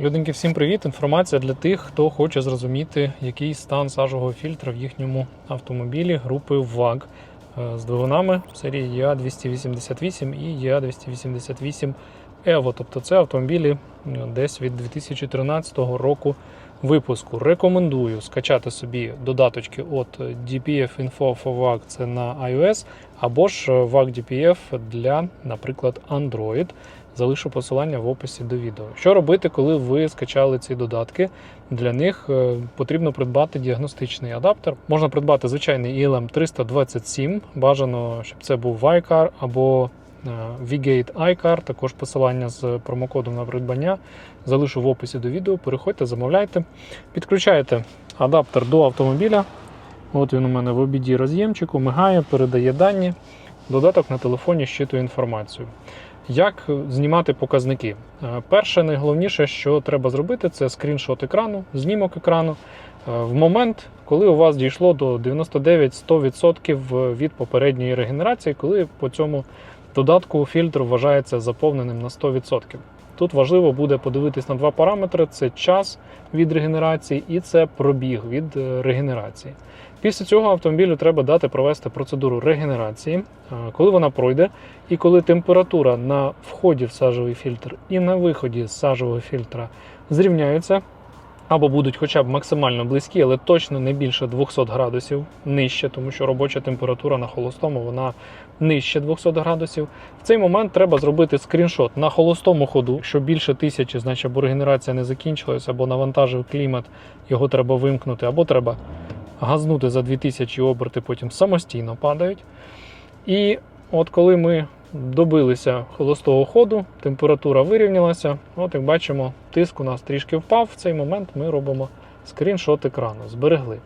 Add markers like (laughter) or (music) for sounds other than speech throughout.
Людинки, всім привіт! Інформація для тих, хто хоче зрозуміти, який стан сажового фільтра в їхньому автомобілі групи VAG е, з двигунами серії EA288 і EA288 Evo. Тобто це автомобілі е, десь від 2013 року випуску. Рекомендую скачати собі додаточки от DPF Info for VAG це на iOS, або ж е, VAG DPF для, наприклад, Android. Залишу посилання в описі до відео. Що робити, коли ви скачали ці додатки? Для них е, потрібно придбати діагностичний адаптер. Можна придбати звичайний ELM 327. Бажано, щоб це був iCar або е, V-Gate iCar. Також посилання з промокодом на придбання. Залишу в описі до відео. Переходьте, замовляйте. Підключаєте адаптер до автомобіля. От він у мене в обіді роз'ємчику, мигає, передає дані. Додаток на телефоні щитує інформацію. Як знімати показники? Е, Перше, найголовніше, що треба зробити, це скріншот екрану, знімок екрану. Е, В момент, коли у вас дійшло до 99-100% від попередньої регенерації, коли по цьому додатку фільтр вважається заповненим на 100%. Тут важливо буде подивитись на два параметри: це час від регенерації і це пробіг від е, регенерації. Після цього автомобілю треба дати провести процедуру регенерації. Е, Коли вона пройде, і коли температура на вході в сажовий фільтр і на виході з сажового фільтра зрівняються, або будуть хоча б максимально близькі, але точно не більше 200 градусів нижче, тому що робоча температура на холостому вона нижче 200 градусів. В цей момент треба зробити скріншот на холостому ходу. Якщо більше тисячі, значить або регенерація не закінчилась, або навантажив клімат, його треба вимкнути, або треба газнути за 2000 оберти, потім самостійно падають. І от коли ми добилися холостого ходу, температура вирівнялася. От як бачимо, тиск у нас трішки впав. В цей момент ми робимо скріншот екрану, зберегли.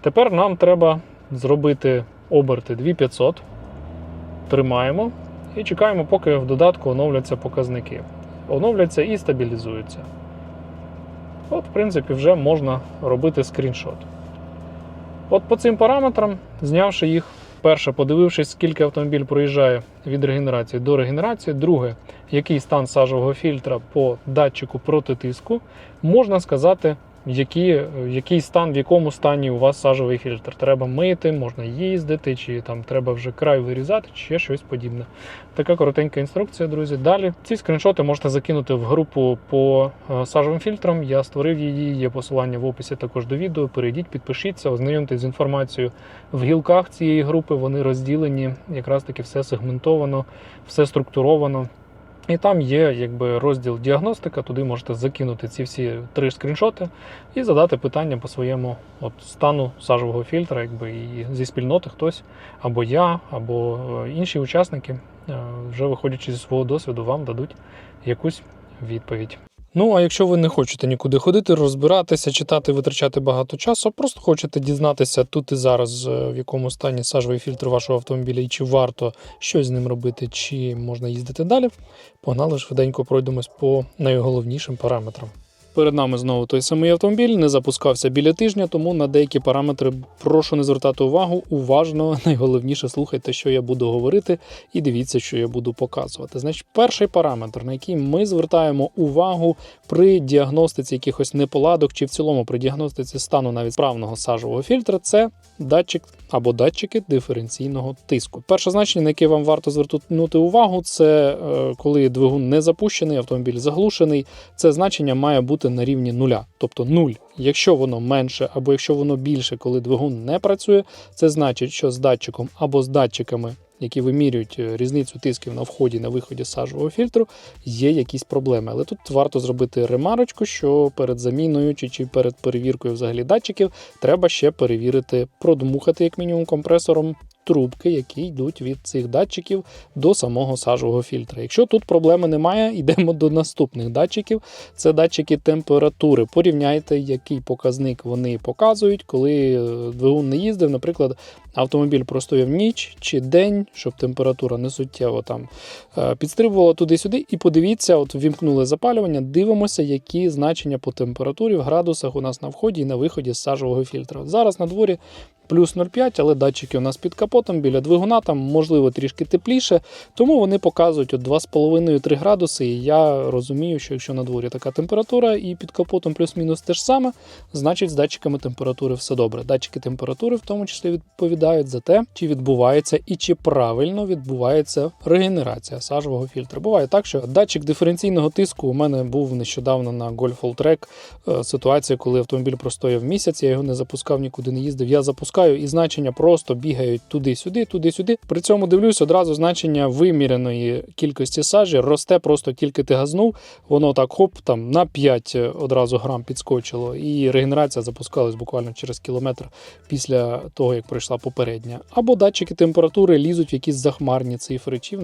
Тепер нам треба зробити оберти 2500. Тримаємо і чекаємо, поки в додатку оновляться показники. Оновляться і стабілізуються. От, в принципі, вже можна робити скріншот. От по цим параметрам, знявши їх, перше, подивившись, скільки автомобіль проїжджає від регенерації до регенерації, друге, який стан сажового фільтра по датчику протитиску, можна сказати, які, який стан, в якому стані у вас сажовий фільтр. Треба мити, можна їздити, чи там треба вже край вирізати, чи ще щось подібне. Така коротенька інструкція, друзі. Далі ці скріншоти можете закинути в групу по е, сажовим фільтрам. Я створив її, є посилання в описі також до відео. Перейдіть, підпишіться, ознайомтесь з інформацією в гілках цієї групи. Вони розділені, якраз таки все сегментовано, все структуровано. І там є якби розділ діагностика, туди можете закинути ці всі три скріншоти і задати питання по своєму от, стану сажового фільтра, якби і зі спільноти хтось, або я, або е, інші учасники, е, вже виходячи зі свого досвіду, вам дадуть якусь відповідь. Ну, а якщо ви не хочете нікуди ходити, розбиратися, читати, витрачати багато часу, просто хочете дізнатися тут і зараз, е, в якому стані сажовий фільтр вашого автомобіля, і чи варто щось з ним робити, чи можна їздити далі, погнали швиденько пройдемось по найголовнішим параметрам. Перед нами знову той самий автомобіль, не запускався біля тижня, тому на деякі параметри прошу не звертати увагу. Уважно, (laughs) найголовніше слухайте, що я буду говорити, і дивіться, що я буду показувати. Значить, перший параметр, на який ми звертаємо увагу при діагностиці якихось неполадок, чи в цілому при діагностиці стану навіть справного сажового фільтра, це датчик або датчики диференційного тиску. Перше значення, на яке вам варто звернути увагу, це е, коли двигун не запущений, автомобіль заглушений. Це значення має бути на рівні нуля, тобто нуль. Якщо воно менше або якщо воно більше, коли двигун не працює, це значить, що з датчиком або з датчиками, які вимірюють е, різницю тисків на вході і на виході сажового фільтру, є якісь проблеми. Але тут варто зробити ремарочку, що перед заміною чи, чи перед перевіркою взагалі датчиків треба ще перевірити, продмухати як мінімум компресором. Трубки, які йдуть від цих датчиків до самого сажового фільтра. Якщо тут проблеми немає, (laughs) йдемо до наступних датчиків. Це датчики температури. Порівняйте, який показник вони показують, коли е, двигун не їздив. Наприклад, автомобіль простояв ніч чи день, щоб температура не суттєво там е, підстрибувала туди-сюди. І подивіться, от вімкнули запалювання, дивимося, які значення по температурі в градусах у нас на вході і на виході з сажового фільтра. Зараз на дворі плюс 0,5, але датчики у нас під капотом біля двигуна, там можливо трішки тепліше, тому вони показують 2,5-3 градуси. І я розумію, що якщо на дворі така температура і під капотом плюс-мінус те ж саме, значить з датчиками температури все добре. Датчики температури в тому числі відповідають за те, чи відбувається і чи правильно відбувається регенерація сажового фільтра. Буває так, що датчик диференційного тиску у мене був нещодавно на Golf All Track е, ситуація, коли автомобіль простояв місяць, я його не запускав, нікуди не їздив. Я запускаю і значення просто бігають туди-сюди, туди-сюди. При цьому дивлюсь, одразу значення виміреної кількості сажі росте просто тільки ти газнув, воно так хоп там на 5 одразу грам підскочило, і регенерація запускалась буквально через кілометр після того, як пройшла попередня. Або датчики температури лізуть в якісь захмарні цифри, чи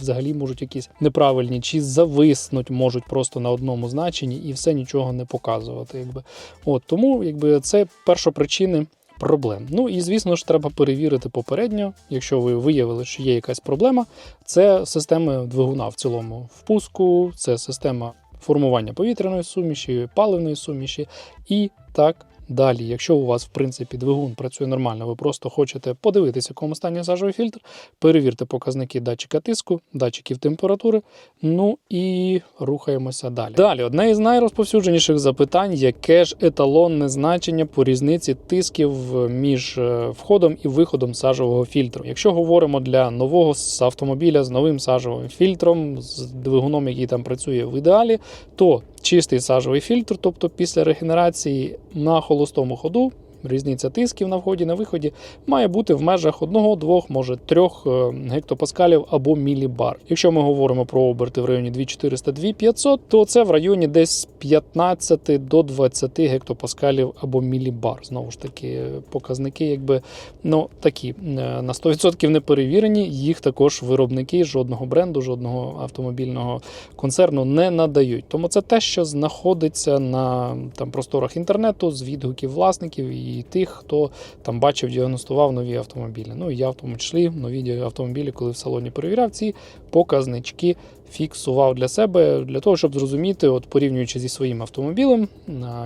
взагалі можуть якісь неправильні, чи зависнуть можуть просто на одному значенні і все нічого не показувати. Якби. От, тому якби, це першопричини проблем. Ну і звісно ж, треба перевірити попередньо, якщо ви виявили, що є якась проблема. Це система двигуна в цілому впуску, це система формування повітряної суміші, паливної суміші і так далі. Якщо у вас, в принципі, двигун працює нормально, ви просто хочете подивитися, в якому стані сажовий фільтр, перевірте показники датчика тиску, датчиків температури. Ну і рухаємося далі. Далі, одне із найрозповсюдженіших запитань, яке ж еталонне значення по різниці тисків між е, входом і виходом сажового фільтру. Якщо говоримо для нового автомобіля з новим сажовим фільтром, з двигуном, який там працює в ідеалі, то чистий сажовий фільтр, тобто після регенерації на холостому ходу. Різниця тисків на вході на виході має бути в межах 1, 2, може 3 гектопаскалів або мілібар. Якщо ми говоримо про оберти в районі 2400-2500, то це в районі десь 15 до 20 гектопаскалів або мілібар. Знову ж таки, показники, якби ну такі е, на 100% не перевірені. Їх також виробники жодного бренду, жодного автомобільного концерну не надають. Тому це те, що знаходиться на там просторах інтернету з відгуків власників і тих, хто там бачив, діагностував нові автомобілі. Ну і я в тому числі нові автомобілі, коли в салоні перевіряв ці показнички. Фіксував для себе для того, щоб зрозуміти, от порівнюючи зі своїм автомобілем,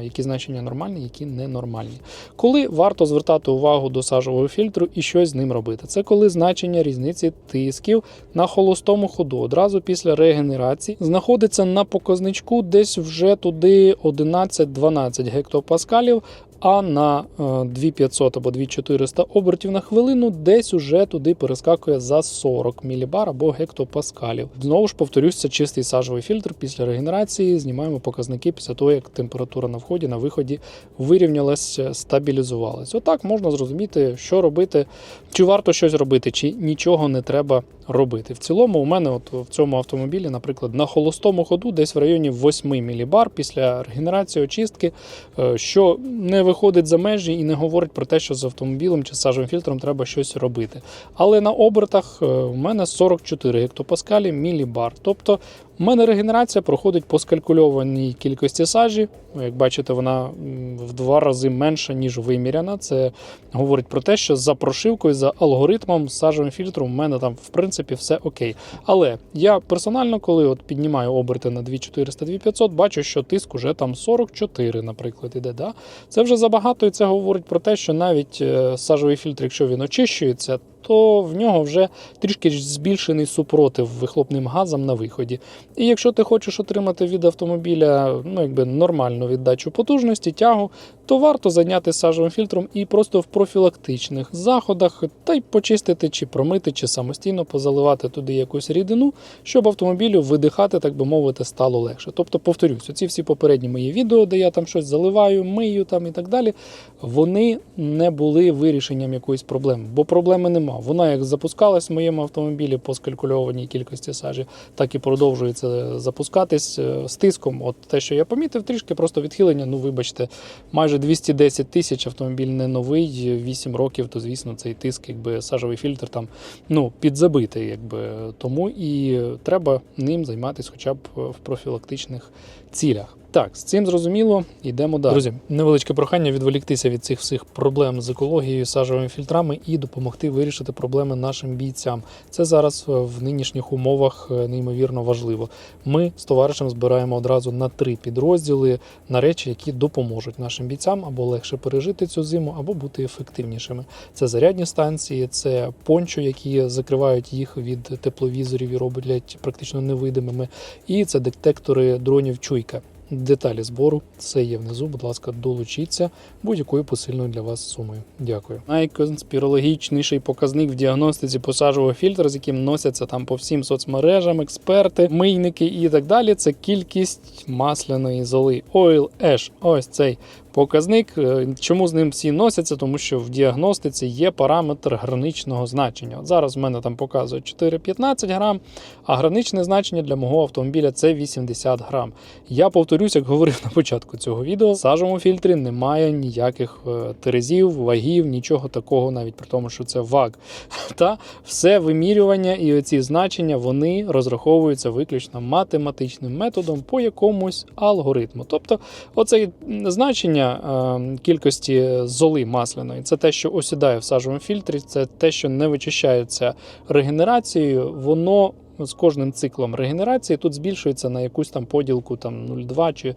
які значення нормальні, які ненормальні. Коли варто звертати увагу до сажового фільтру і щось з ним робити, це коли значення різниці тисків на холостому ходу одразу після регенерації знаходиться на показничку десь вже туди 11-12 гектопаскалів, а на е, 2500 або 2400 обертів на хвилину десь уже туди перескакує за 40 мілібар або гектопаскалів. Знову ж повторюсь, це чистий сажовий фільтр після регенерації. Знімаємо показники після того, як температура на вході, на виході вирівнялась, стабілізувалась. Отак можна зрозуміти, що робити, чи варто щось робити, чи нічого не треба робити. В цілому, у мене от в цьому автомобілі, наприклад, на холостому ходу десь в районі 8 мілібар після регенерації очистки, е, що не виходить за межі і не говорить про те, що з автомобілем чи сажем фільтром треба щось робити. Але на обертах е, у мене 44 гектопаскалі мілібар. Тобто у мене регенерація проходить по скалькульованій кількості сажі. Як бачите, вона в два рази менша, ніж виміряна. Це говорить про те, що за прошивкою, за алгоритмом з сажовим фільтром у мене там в принципі все окей. Але я персонально, коли от піднімаю оберти на 2400-2500, бачу, що тиск уже там 44, наприклад, іде. Да? Це вже забагато, і це говорить про те, що навіть е, сажовий фільтр, якщо він очищується, то в нього вже трішки збільшений супротив вихлопним газам на виході. І якщо ти хочеш отримати від автомобіля ну, якби нормальну віддачу потужності, тягу, то варто зайнятися сажовим фільтром і просто в профілактичних заходах та й почистити чи промити, чи самостійно позаливати туди якусь рідину, щоб автомобілю видихати, так би мовити, стало легше. Тобто, повторюсь, оці всі попередні мої відео, де я там щось заливаю, мию там і так далі, вони не були вирішенням якоїсь проблеми, бо проблеми нема. Вона як запускалась в моєму автомобілі по скалькульованій кількості сажі, так і продовжується запускатись е, з тиском. От те, що я помітив, трішки просто відхилення. Ну, вибачте, майже 210 тисяч автомобіль не новий, 8 років, то звісно, цей тиск, якби сажовий фільтр там ну, підзабитий, якби тому і треба ним займатися хоча б в профілактичних цілях. Так, з цим зрозуміло, йдемо далі. Друзі, невеличке прохання відволіктися від цих всіх проблем з екологією, сажовими фільтрами і допомогти вирішити проблеми нашим бійцям. Це зараз е, в нинішніх умовах е, неймовірно важливо. Ми з товаришем збираємо одразу на три підрозділи на речі, які допоможуть нашим бійцям або легше пережити цю зиму, або бути ефективнішими. Це зарядні станції, це пончо, які закривають їх від тепловізорів і роблять практично невидимими. І це детектори дронів чуйка. Деталі збору все є внизу. Будь ласка, долучіться будь-якою посильною для вас сумою. Дякую. Найконспірологічніший показник в діагностиці посажового фільтра, з яким носяться там по всім соцмережам, експерти, мийники і так далі. Це кількість масляної золи. Oil Ash. Ось цей показник. Е, Чому з ним всі носяться? Тому що в діагностиці є параметр граничного значення. От зараз в мене там показує 4,15 грам, а граничне значення для мого автомобіля це 80 грам. Я повторюсь, як говорив на початку цього відео, в сажовому фільтрі немає ніяких е, терезів, вагів, нічого такого, навіть при тому, що це ваг. (laughs) Та все вимірювання і оці значення вони розраховуються виключно математичним методом по якомусь алгоритму. Тобто, оце значення е, кількості золи масляної це те, що осідає в сажовому фільтрі, це те, що не вичищається регенерацією, воно. З кожним циклом регенерації тут збільшується на якусь там поділку там 0,2 чи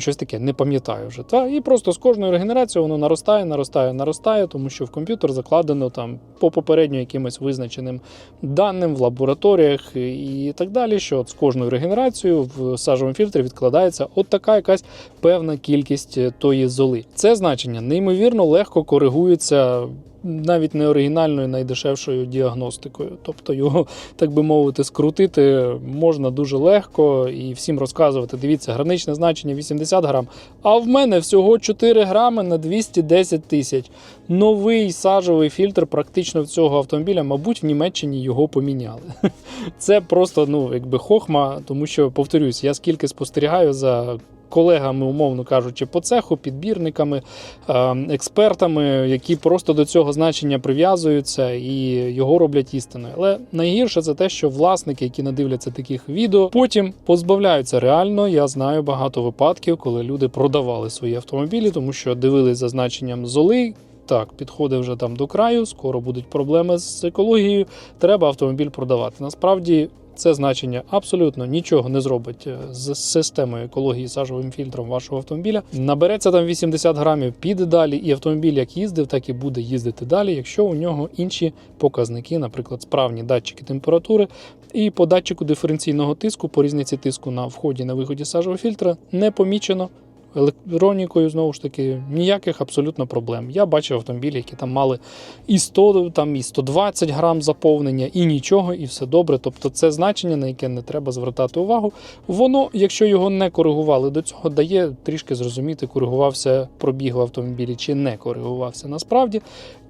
щось таке, не пам'ятаю вже. Та і просто з кожною регенерацією воно наростає, наростає, наростає, тому що в комп'ютер закладено там по попередньо якимось визначеним даним в лабораторіях і так далі. Що от з кожною регенерацією в сажовому фільтрі відкладається от така якась певна кількість е, тої золи. Це значення неймовірно легко коригується. Навіть не оригінальною найдешевшою діагностикою, тобто його, так би мовити, скрутити можна дуже легко і всім розказувати. Дивіться, граничне значення 80 грам, а в мене всього 4 грами на 210 тисяч. Новий сажовий фільтр практично в цього автомобіля, мабуть, в Німеччині його поміняли. (laughs) Це просто ну, якби хохма, тому що повторюсь, я скільки спостерігаю за. Колегами, умовно кажучи, по цеху, підбірниками, е, експертами, які просто до цього значення прив'язуються і його роблять істиною. Але найгірше це те, що власники, які надивляться таких відео, потім позбавляються реально. Я знаю багато випадків, коли люди продавали свої автомобілі, тому що дивились за значенням золи. Так, підходить вже там до краю, скоро будуть проблеми з екологією. Треба автомобіль продавати. Насправді це значення абсолютно нічого не зробить е, з системою екології сажовим фільтром вашого автомобіля. Набереться там 80 грамів, піде далі, і автомобіль як їздив, так і буде їздити далі, якщо у нього інші показники, наприклад, справні датчики температури. І по датчику диференційного тиску, по різниці тиску на вході на виході сажового фільтра не помічено. Електронікою знову ж таки ніяких абсолютно проблем. Я бачив автомобілі, які там мали і 100, там і 120 грам заповнення, і нічого, і все добре. Тобто, це значення, на яке не треба звертати увагу. Воно, якщо його не коригували до цього, дає трішки зрозуміти, коригувався пробіг в автомобілі чи не коригувався насправді.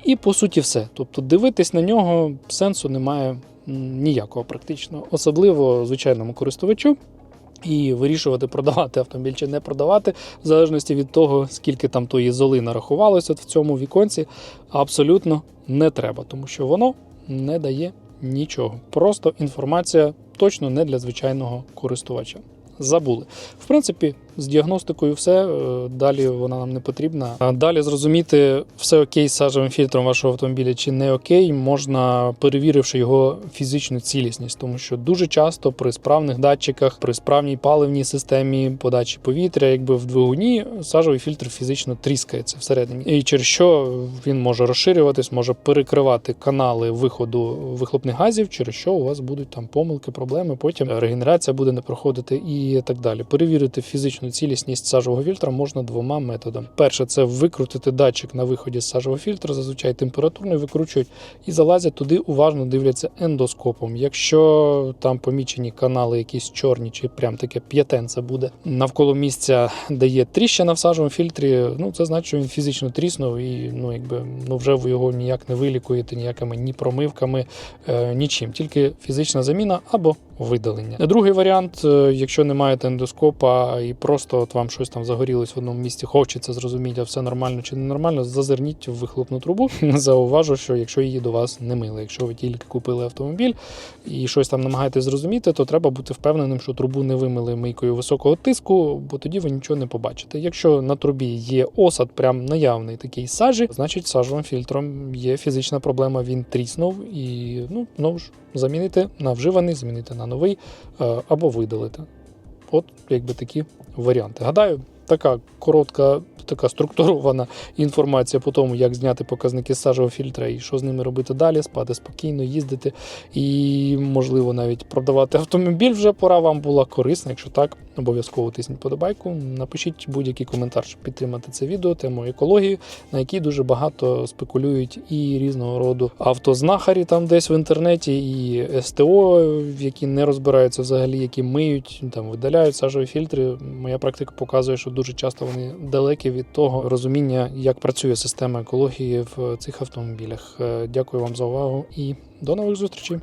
І по суті, все. Тобто, дивитись на нього сенсу немає ніякого практично, особливо звичайному користувачу. І вирішувати, продавати автомобіль чи не продавати, в залежності від того, скільки там тої золи нарахувалося в цьому віконці, абсолютно не треба, тому що воно не дає нічого. Просто інформація точно не для звичайного користувача. Забули. В принципі, з діагностикою все. е, Далі вона нам не потрібна. Далі зрозуміти, все окей з сажевим фільтром вашого автомобіля чи не окей, можна перевіривши його фізичну цілісність, тому що дуже часто при справних датчиках, при справній паливній системі подачі повітря, якби в двигуні сажовий фільтр фізично тріскається всередині, і через що він може розширюватись, може перекривати канали виходу вихлопних газів, через що у вас будуть там помилки, проблеми. Потім регенерація буде не проходити і так далі. Перевірити фізичну цілісність сажового фільтра можна двома методами. Перше, це викрутити датчик на виході з сажового фільтра, зазвичай температурний викручують і залазять туди, уважно дивляться ендоскопом. Якщо там помічені канали якісь чорні, чи прям таке п'ятенце буде навколо місця, де є тріщина в сажовому фільтрі, ну це значить, що він фізично тріснув, і ну якби ну вже ви його ніяк не вилікуєте, ніякими ні промивками, е, нічим, тільки фізична заміна або видалення. Другий варіант, е, якщо не маєте ендоскопа і просто от вам щось там загорілось в одному місці, хочеться зрозуміти, а все нормально чи не нормально, зазирніть в вихлопну трубу. (laughs) (laughs) Зауважу, що якщо її до вас не мили, якщо ви тільки купили автомобіль і щось там намагаєтесь зрозуміти, то треба бути впевненим, що трубу не вимили мийкою високого тиску, бо тоді ви нічого не побачите. Якщо на трубі є осад, прям наявний такий сажі, значить сажовим фільтром є фізична проблема, він тріснув і ну знову ж замінити на вживаний, замінити на новий е, або видалити. От якби такі варіанти. Гадаю, така коротка, така структурована інформація по тому, як зняти показники сажого фільтра і що з ними робити далі, спати спокійно, їздити і, можливо, навіть продавати автомобіль вже пора вам була корисна. Якщо так, обов'язково тисніть подобайку. Напишіть будь-який коментар, щоб підтримати це відео, тему екології, на якій дуже багато спекулюють і різного роду автознахарі там десь в інтернеті, і СТО, які не розбираються взагалі, які миють, там видаляють сажові фільтри. Моя практика показує, що дуже часто вони далекі від того розуміння, як працює система екології в цих автомобілях. Е, Дякую вам за увагу і до нових зустрічей.